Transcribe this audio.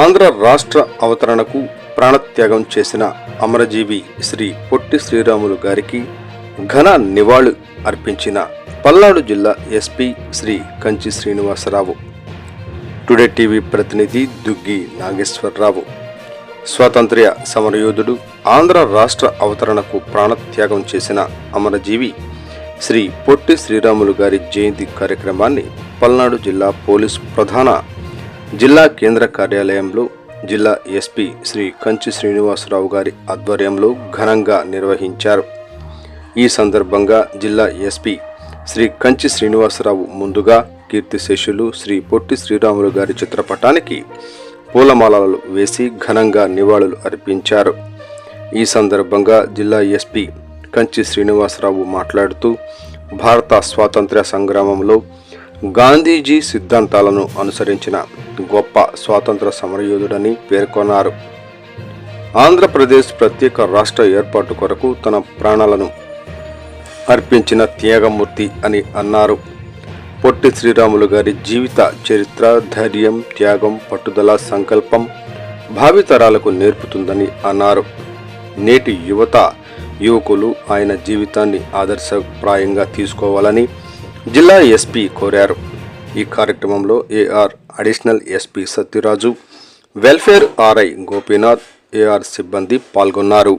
ఆంధ్ర రాష్ట్ర అవతరణకు ప్రాణత్యాగం చేసిన అమరజీవి శ్రీ పొట్టి శ్రీరాములు గారికి ఘన నివాళు అర్పించిన పల్నాడు జిల్లా SP Shri Kanchi Srinivasarao. Today TV ప్రతినిధి దుగ్గి నాగేశ్వరరావు. స్వాతంత్ర్య సమరయోధుడు ఆంధ్ర రాష్ట్ర అవతరణకు ప్రాణత్యాగం చేసిన అమరజీవి శ్రీ పొట్టి శ్రీరాములు గారి జయంతి కార్యక్రమాన్ని పల్నాడు జిల్లా పోలీస్ ప్రధాన జిల్లా కేంద్ర కార్యాలయంలో జిల్లా ఎస్పీ శ్రీ కంచి శ్రీనివాసరావు గారి ఆధ్వర్యంలో ఘనంగా నిర్వహించారు. ఈ సందర్భంగా జిల్లా ఎస్పీ శ్రీ కంచి శ్రీనివాసరావు ముందుగా కీర్తిశేషులు శ్రీ పొట్టి శ్రీరాములు గారి చిత్రపటానికి పూలమాలలు వేసి ఘనంగా నివాళులు అర్పించారు. ఈ సందర్భంగా జిల్లా ఎస్పీ కంచి శ్రీనివాసరావు మాట్లాడుతూ భారత స్వాతంత్ర్య సంగ్రామంలో గాంధీజీ సిద్ధాంతాలను అనుసరించిన గొప్ప స్వాతంత్ర సమరయోధుడని పేర్కొన్నారు. ఆంధ్రప్రదేశ్ ప్రత్యేక రాష్ట్ర ఏర్పాటు కొరకు తన ప్రాణాలను అర్పించిన త్యాగమూర్తి అని అన్నారు. పొట్టి శ్రీరాములు గారి జీవిత చరిత్ర ధైర్యం త్యాగం పట్టుదల సంకల్పం భావితరాలకు నేర్పుతుందని అన్నారు. నేటి యువత యువకులు ఆయన జీవితాన్ని ఆదర్శప్రాయంగా తీసుకోవాలని జిల్లా ఎస్పీ కోరారు. ఈ కార్యక్రమంలో AR additional SP Satyaraju welfare RI Gopinath AR సిబ్బంది పాల్గొన్నారు.